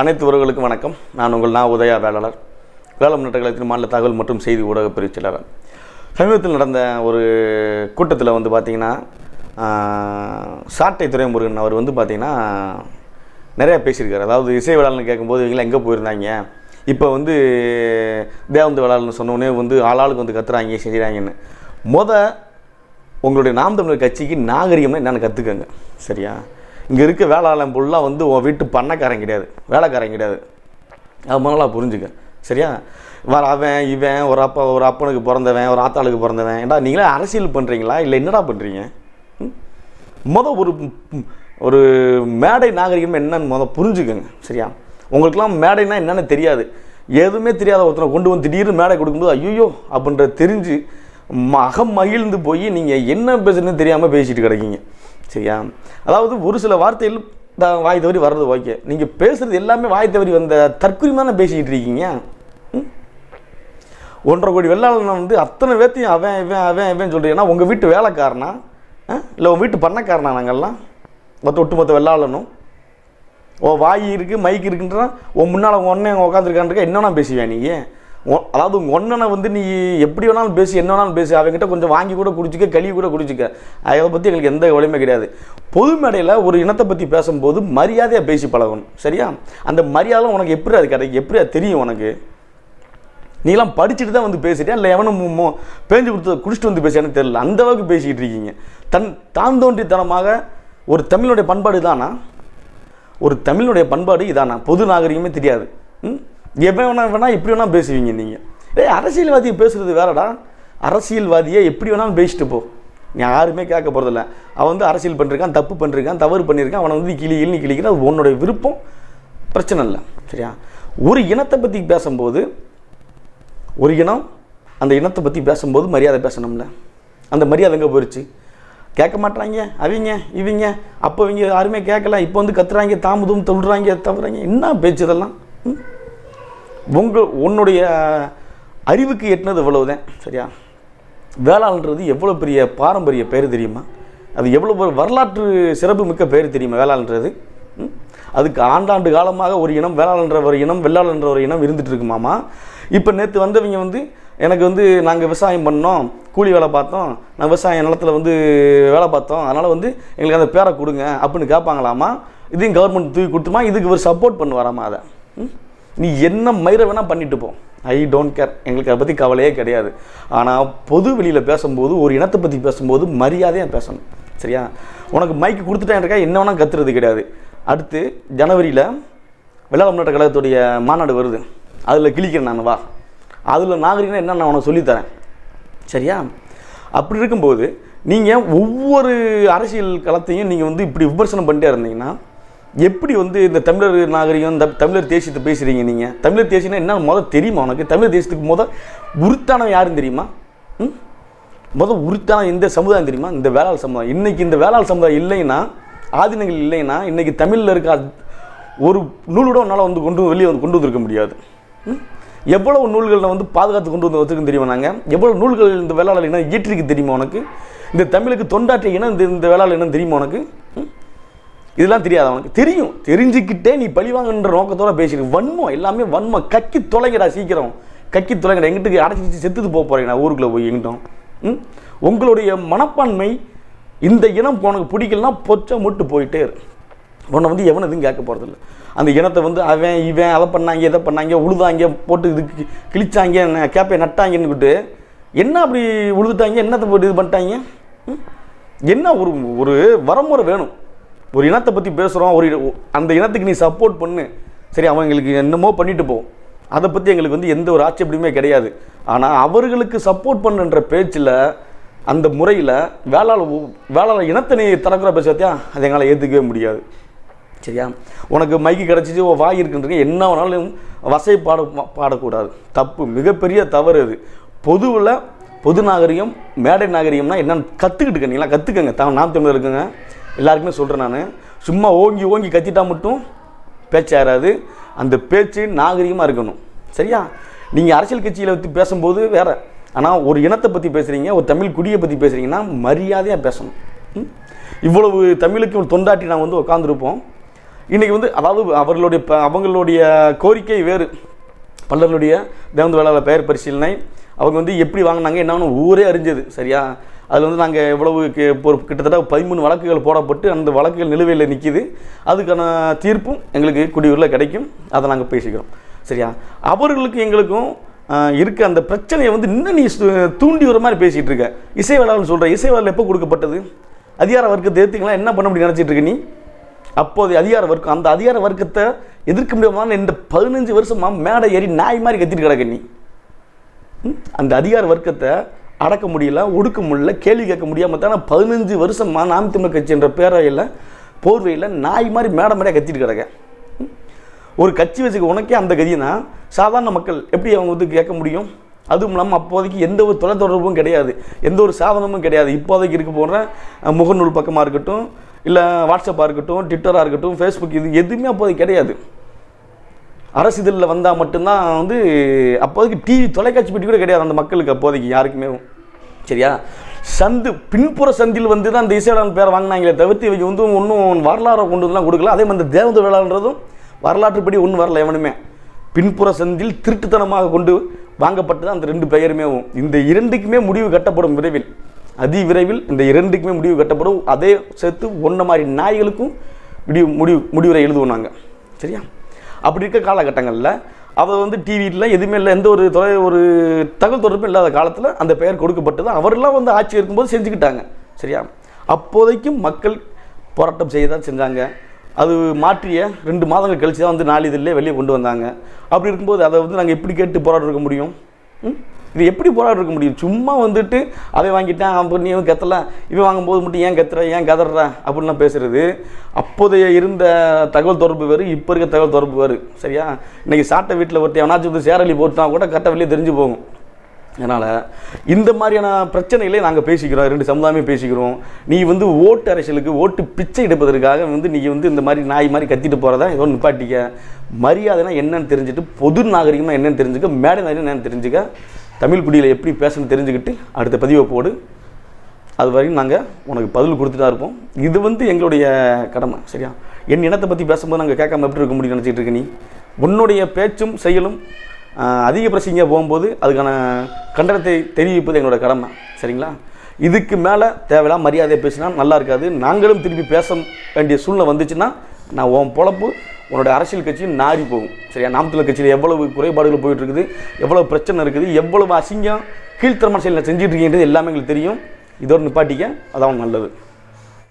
அனைத்து உறவுகளுக்கும் வணக்கம். நான் உங்கள் நான் உதயா வேளாளர். வேளாண் முன்னேற்ற கழகத்தின் மாநில தகவல் மற்றும் செய்தி ஊடக பிரிவு சமீபத்தில் நடந்த ஒரு கூட்டத்தில் வந்து பார்த்திங்கன்னா சாட்டை துறைமுருகன் அவர் வந்து பார்த்திங்கன்னா நிறையா பேசியிருக்காரு. அதாவது இசை வேளாளர்னு கேட்கும்போது இவங்களாம் எங்கே போயிருந்தாங்க? இப்போ வந்து தேவந்த வேளாளர்னு சொன்னோடனே வந்து ஆளாளுக்கு வந்து கத்துறாங்க செஞ்சுறாங்கன்னு மொதல் உங்களுடைய நாம் தமிழர் கட்சிக்கு நாகரிகம்னா என்னென்னு கற்றுக்கங்க சரியா? இங்கே இருக்க வேளாளன் ஃபுல்லாக வந்து உன் வீட்டு பண்ணக்காரன் கிடையாது. வேலைக்காரன் கிடையாது. அது முதல்ல புரிஞ்சுக்க. சரியா? வர அவன் இவன் ஒரு அப்பா ஒரு அப்பனுக்கு பிறந்தவன் ஒரு ஆத்தாளுக்கு பிறந்தவன். ஏண்டா நீங்களே அரசியல் பண்ணுறீங்களா இல்லை என்னடா பண்ணுறீங்க மொதல் ஒரு ஒரு மேடை நாகரிகம் என்னன்னு மொதல் புரிஞ்சுக்கங்க. சரியா? உங்களுக்குலாம் மேடைனா என்னென்னு தெரியாது. எதுவுமே தெரியாத ஒருத்தனை கொண்டு வந்து திடீர்னு மேடை கொடுக்கும்போது ஐயோ அப்படின்றது தெரிஞ்சு மகம் மகிழ்ந்து போய் நீங்கள் என்ன பேசுறதுன்னு தெரியாமல் பேசிட்டு கிடக்கீங்க. சரியா? அதாவது ஒரு சில வார்த்தைகள் தான் வாய் தவறி வர்றது ஓகே. நீங்கள் பேசுகிறது எல்லாமே வாய் தவறி வந்த தற்குறிமான பேசிக்கிட்டு இருக்கீங்க. ம்? ஒன்றரை கோடி வெள்ளாளனை வந்து அத்தனை பேர்த்தையும் அவன் இவன் அவன் இவன் சொல்கிறீங்கன்னா உங்கள் வீட்டு வேலைக்காரனா? இல்லை உங்கள் வீட்டு பண்ணக்காரனா நாங்கள்லாம் மொத்த ஒட்டுமொத்த வெள்ளாளனும்? ஓ வாய் இருக்குது மைக் இருக்குன்றான் உன் முன்னால் உங்கள் ஒன்றே உட்காந்துருக்கான்ருக்க என்ன என்னென்னா பேசுவேன் நீங்கள் அதாவது உங்கள் ஒன்றனை வந்து நீ எப்படி வேணாலும் பேசி என்ன வேணாலும் பேசி அவங்ககிட்ட கொஞ்சம் வாங்கி கூட குடிச்சிக்க கழுவி கூட குடிச்சிக்க. அதை பற்றி எங்களுக்கு எந்த கவலையுமே கிடையாது. பொது மேடையில் ஒரு இனத்தை பற்றி பேசும்போது மரியாதையாக பேசி பழகணும் சரியா? அந்த மரியாதை உனக்கு எப்படி அது கிடைக்கும்? எப்படி அது தெரியும் உனக்கு? நீலாம் படிச்சுட்டு தான் வந்து பேசிட்டியா? இல்லை எவனும் பேஞ்சு கொடுத்து குடிச்சிட்டு வந்து பேசியான்னு தெரியல. அந்த அளவுக்கு பேசிக்கிட்டு இருக்கீங்க. தன் தான் தோன்றித்தனமாக ஒரு தமிழுடைய பண்பாடு தானா ஒரு தமிழுடைய பண்பாடு இதானா? பொது நாகரிகமே தெரியாது. ம்? எப்போ வேணா வேணா இப்படி வேணா பேசுவீங்க நீங்கள் ஏய் அரசியல்வாதியை பேசுகிறது வேறடா. அரசியல்வாதியை எப்படி வேணாலும் பேசிட்டு போ. யாருமே கேட்க போகிறதில்ல அவன் வந்து அரசியல் பண்ணிருக்கான் தப்பு பண்ணிருக்கான் தவறு பண்ணியிருக்கான் அவனை வந்து கிளி கிளி கிளிக்கிற அது உன்னோட விருப்பம். பிரச்சனை இல்லை. சரியா? ஒரு இனத்தை பற்றி பேசும்போது ஒரு இனம் அந்த இனத்தை பற்றி பேசும்போது மரியாதை பேசணும்ல. அந்த மரியாதை எங்கே போயிடுச்சு கேட்க மாட்றாங்க. அவங்க இவங்க அப்போ இவங்க யாருமே கேட்கல. இப்போ வந்து கத்துறாங்க தாமதம் தொழுறாங்க தவறாங்க. என்ன பேச்சு இதெல்லாம்? உங்கள் உன்னுடைய அறிவுக்கு எட்டினது இவ்வளவுதான் சரியா? வேளாண்ன்றது எவ்வளோ பெரிய பாரம்பரிய பேர் தெரியுமா? அது எவ்வளோ பெரிய வரலாற்று சிறப்பு மிக்க பேர் தெரியுமா வேளாண்ன்றது ம்? அதுக்கு ஆண்டாண்டு காலமாக ஒரு இனம் வேளாண்ன்ற ஒரு இனம் வெள்ளாளன்ற ஒரு இனம் இருந்துட்டு இருக்குமாமா இப்போ நேற்று வந்தவங்க வந்து எனக்கு வந்து நாங்கள் விவசாயம் பண்ணோம் கூலி வேலை பார்த்தோம் நான் விவசாய நிலத்துல வந்து வேலை பார்த்தோம் அதனால் வந்து எங்களுக்கு அந்த பேரை கொடுங்க அப்படின்னு கேட்பாங்களாமா இதையும் கவர்மெண்ட் தூக்கி கொடுத்துமா? இதுக்கு ஒரு சப்போர்ட் பண்ணுவாராமா அதை? ம்? நீ என்ன மயிரை வேணால் பண்ணிட்டு போ. ஐ டோன்ட் கேர் எங்களுக்கு அதை பற்றி கவலையே கிடையாது. ஆனால் பொது வெளியில் பேசும்போது ஒரு இனத்தை பற்றி பேசும்போது மரியாதையாக பேசணும். சரியா? உனக்கு மைக்கு கொடுத்துட்டேன் இருக்கா? என்ன வேணால் கத்துறது கிடையாது. அடுத்து ஜனவரியில் வெள்ளாள முன்னேற்ற கழகத்துடைய மாநாடு வருது. அதில் கிழிக்கிறேன் நான் வா. அதில் நாகரிகம் என்ன நான் உனக்கு சொல்லித்தரேன். சரியா? அப்படி இருக்கும்போது நீங்கள் ஒவ்வொரு அரசியல் களத்தையும் நீங்கள் வந்து இப்படி விமர்சனம் பண்ணிட்டே இருந்தீங்கன்னா எப்படி வந்து இந்த தமிழர் நாகரிகம் இந்த தமிழர் தேசியத்தை பேசுகிறீங்க நீங்கள் தமிழர் தேசியம்னா என்ன? முதல் தெரியுமா உனக்கு? தமிழர் தேசியத்துக்கு முத உருத்தானவன் யாருன்னு தெரியுமா? ம்? முதல் உருத்தான இந்த சமுதாயம் தெரியுமா? இந்த வேளாள் சமுதாயம். இன்னைக்கு இந்த வேளாள் சமுதாயம் இல்லைன்னா ஆதினங்கள் இல்லைன்னா இன்னைக்கு தமிழில் இருக்க ஒரு நூலோட உன்னால் வந்து கொண்டு வெளியே வந்து கொண்டு வந்திருக்க முடியாது. எவ்வளவு நூல்களை வந்து பாதுகாத்து கொண்டு வந்து வச்சுருக்கு தெரியுமா நாங்கள் எவ்வளோ நூல்கள் இந்த வேளாளர் இனம் இயற்றிருக்கு தெரியுமா உனக்கு? இந்த தமிழுக்கு தொண்டாற்றிய இனம் இந்த இந்த வேளாளர் இனம் தெரியுமா உனக்கு? இதெல்லாம் தெரியாது அவனுக்கு. தெரியும். தெரிஞ்சுக்கிட்டே நீ பழிவாங்கன்ற நோக்கத்தோட பேசிடு. வன்மம் எல்லாமே வன்மம். கக்கி தொலைங்கடா சீக்கிரம். கக்கி தொலைங்கடா. எங்கிட்டு அடைச்சி செத்துட்டு போக போறீங்கடா ஊருக்குள்ளே போய் எங்கிட்டும். ம்? உங்களுடைய மனப்பான்மை இந்த இனம் உனக்கு பிடிக்கலன்னா பொச்சை முட்டு போயிட்டே இரு. உன்னை வந்து எவன் எதுவும் கேட்க போகிறதில்ல அந்த இனத்தை வந்து அவன் இவன் அதை பண்ணாங்க இதை பண்ணாங்க உழுதாங்க போட்டு இதுக்கு கிழிச்சாங்க ந- கேப்பை நட்டாங்கன்னுக்கிட்டு என்ன அப்படி உழுதுட்டாங்க என்னத்தை போட்டு இது பண்ணிட்டாங்க? என்ன ஒரு ஒரு வரமுறை வேணும். ஒரு இனத்தை பற்றி பேசுகிறோம் ஒரு அந்த இனத்துக்கு நீ சப்போர்ட் பண்ணு. சரி அவங்களுக்கு என்னமோ பண்ணிட்டு போ. அதை பற்றி எங்களுக்கு வந்து எந்த ஒரு ஆட்சேபடியுமே கிடையாது. ஆனால் அவர்களுக்கு சப்போர்ட் பண்ணுன்ற பேச்சில் அந்த முறையில் வேளாள வேளாள இனத்தை நீ திறக்கிற பேசுறத்தியா அதை எங்களால் ஏற்றுக்கவே முடியாது. சரியா? உனக்கு மைக்கு கிடச்சிச்சு ஓ வாய் இருக்குன்றீங்க என்ன வேணாலும் வசை பாட பாடக்கூடாது. தப்பு மிகப்பெரிய தவறு அது பொதுவில் பொது நாகரிகம் மேடை நாகரிகம்னா என்னென்னு கற்றுக்கிட்டுக்க இருக்கீங்களா கற்றுக்கங்க தான் நாம் தமிழர் இருக்குங்க. எல்லாருக்குமே சொல்கிறேன் நான். சும்மா ஓங்கி ஓங்கி கத்திட்டா மட்டும் பேச்சாராது அந்த பேச்சு நாகரிகமாக இருக்கணும். சரியா? நீங்கள் அரசியல் கட்சியில் பற்றி பேசும்போது வேறு. ஆனால் ஒரு இனத்தை பற்றி பேசுகிறீங்க ஒரு தமிழ் குடியை பற்றி பேசுகிறீங்கன்னா மரியாதையாக பேசணும். இவ்வளவு தமிழுக்கு ஒரு தொண்டாட்டி நான் வந்து உட்காந்துருப்போம் இன்றைக்கி வந்து அதாவது அவர்களுடைய ப- அவங்களுடைய கோரிக்கை வேறு. பல்லர்களுடைய தேவந்த வேளாளர் பெயர் பரிசீலனை. அவங்க வந்து எப்படி வாங்கினாங்க என்னன்னு ஊரே அறிஞ்சது. சரியா? அதில் வந்து நாங்கள் எவ்வளவு ஒரு கிட்டத்தட்ட பதிமூணு வழக்குகள் போடப்பட்டு அந்த வழக்குகள் நிலுவையில் நிற்கிது அதுக்கான தீர்ப்பும் எங்களுக்கு குடியூரில் கிடைக்கும். அதை நாங்கள் பேசிக்கிறோம். சரியா? அவர்களுக்கும் எங்களுக்கும் இருக்க அந்த பிரச்சனையை வந்து இன்னும் நீ தூண்டி வர மாதிரி பேசிகிட்டு இருக்க. இசை சொல்கிற இசைவாளர் எப்போ கொடுக்கப்பட்டது? அதிகார வர்க்கத்தை எடுத்திங்களா என்ன பண்ண முடியும் நினச்சிட்டு இருக்க நீ? அப்போது அதிகார வர்க்கம் அந்த அதிகார வர்க்கத்தை எதிர்க்க முடியாமல் இந்த பதினஞ்சு வருஷமாக மேடை ஏறி நாய் மாதிரி கத்திட்டு கிடக்க நீ. அந்த அதிகார வர்க்கத்தை அடக்க முடியல ஒடுக்க முடியல கேள்வி கேட்க முடியாமல் தானே பதினஞ்சு வருஷம் நாம் திமுக கட்சி என்ற போர்வையில் நாய் மாதிரி மேடம் மேடையாக கத்திட்டு கிடக்கேன் ஒரு கட்சி வச்சுக்க உனக்கே அந்த கதினா சாதாரண மக்கள் எப்படி அவங்க வந்து கேட்க முடியும்? அதுவும் இல்லாமல் அப்போதைக்கு எந்த ஒரு தொலைத்தொடர்பும் கிடையாது. எந்த ஒரு சாதனமும் கிடையாது. இப்போதைக்கு இருக்க போகிற முகநூல் பக்கமாக இருக்கட்டும் இல்லை வாட்ஸ்அப்பாக இருக்கட்டும் ட்விட்டராக இருக்கட்டும் ஃபேஸ்புக் இது எதுவுமே அப்போதைக்கு கிடையாது. அரசு இதழில் வந்தால் மட்டும்தான் வந்து அப்போதைக்கு டிவி தொலைக்காட்சி பெட்டி கூட கிடையாது அந்த மக்களுக்கு அப்போதைக்கு யாருக்குமே. சரியா? சந்து பின்புற சந்தில் வந்து தான் அந்த இசையாளன் பேரை வாங்கினாங்களே தவிர்த்து இவங்க வந்து ஒன்றும் வரலாறை கொண்டு வந்துலாம் கொடுக்கல. அதே மாதிரி இந்த தேவத விழான்றதும் வரலாற்றுப்படி ஒன்றும் வரல எவனுமே. பின்புற சந்தில் திருட்டுத்தனமாக கொண்டு வாங்கப்பட்டது அந்த ரெண்டு பெயருமே. இந்த இரண்டுக்குமே முடிவு கட்டப்படும் விரைவில். அதி விரைவில் இந்த இரண்டுக்குமே முடிவு கட்டப்படும். அதே சேர்த்து ஒன்றை மாதிரி நாய்களுக்கும் முடிவு முடிவு முடிவுரை எழுதுவோம் நாங்கள் சரியா? அப்படி இருக்க காலகட்டங்களில் அவர் வந்து டிவியில் எதுவுமே இல்லை எந்த ஒரு தொலை ஒரு தகவல் தொடர்பும் இல்லாத காலத்தில் அந்த பெயர் கொடுக்கப்பட்டது அவரெல்லாம் வந்து ஆட்சி இருக்கும்போது செஞ்சுக்கிட்டாங்க. சரியா? அப்போதைக்கும் மக்கள் போராட்டம் செய்ய தான் செஞ்சாங்க. அது மாற்றிய ரெண்டு மாதங்கள் கழிச்சு தான் வந்து நாளிதழிலே வெளியே கொண்டு வந்தாங்க. அப்படி இருக்கும்போது அதை வந்து நாங்கள் எப்படி கேட்டு போராட்டம் இருக்க முடியும்? ம்? இது எப்படி போராட்டம் இருக்க முடியும்? சும்மா வந்துட்டு அதை வாங்கிட்டான் அவன் நீ கத்தலாம் இவன் வாங்கும்போது மட்டும் ஏன் கத்துற? ஏன் கதற அப்படின்லாம் பேசுறது. அப்போதைய இருந்த தகவல் தொடர்பு வேறு இப்போ இருக்க தகவல் தொடர்பு வேறு. சரியா? இன்னைக்கு சாட்டை வீட்டில் ஒருத்தன் எவனாச்சும் வந்து சேரலி போட்டுனா கூட கட்ட வெளியே தெரிஞ்சு போகும். அதனால் இந்த மாதிரியான பிரச்சனைகளை நாங்கள் பேசிக்கிறோம். ரெண்டு சமுதாயமே பேசிக்கிறோம். நீ வந்து ஓட்டு அரசியலுக்கு ஓட்டு பிச்சை எடுப்பதற்காக வந்து நீ வந்து இந்த மாதிரி நாய் மாதிரி கத்திட்டு போகிறதா ஏதோ நிப்பாட்டிக்க. மரியாதைனா என்னன்னு தெரிஞ்சுட்டு பொது நாகரிகமாக என்னன்னு தெரிஞ்சுக்க மேடை நாகரிகம் என்னன்னு தெரிஞ்சுக்க தமிழ் பிடியில் எப்படி பேசணும்னு தெரிஞ்சுக்கிட்டு அடுத்த பதிவை போடு. அது வரையும் நாங்கள் உனக்கு பதில் கொடுத்துட்டா இருப்போம். இது வந்து எங்களுடைய கடமை சரியா? என் இனத்தை பற்றி பேசும்போது நாங்கள் கேட்காம எப்படி இருக்க முடியும் நினச்சிட்டு இருக்க நீ? உன்னுடைய பேச்சும் செயலும் அதிக பிரசிங்க போகும்போது அதுக்கான கண்டனத்தை தெரிவிப்பது எங்களோட கடமை சரிங்களா? இதுக்கு மேலே தேவையில்லாம் மரியாதையை பேசினா நல்லா இருக்காது. நாங்களும் திருப்பி பேச வேண்டிய சூழ்நிலை வந்துச்சுன்னா நான் உன் பொழப்பு உன்னோட அரசியல் கட்சியும் நாரி போகும். சரியா? நாமத்தில் கட்சியில் எவ்வளவு குறைபாடுகள் போயிட்டு இருக்குது எவ்வளவு பிரச்சனை இருக்குது எவ்வளவு அசிங்கம் கீழ்த்தரமான செயலில் செஞ்சுட்டு இருக்கீங்கிறது எல்லாமே எங்களுக்கு தெரியும். இதோட நிப்பாட்டிக்க அதான் நல்லது.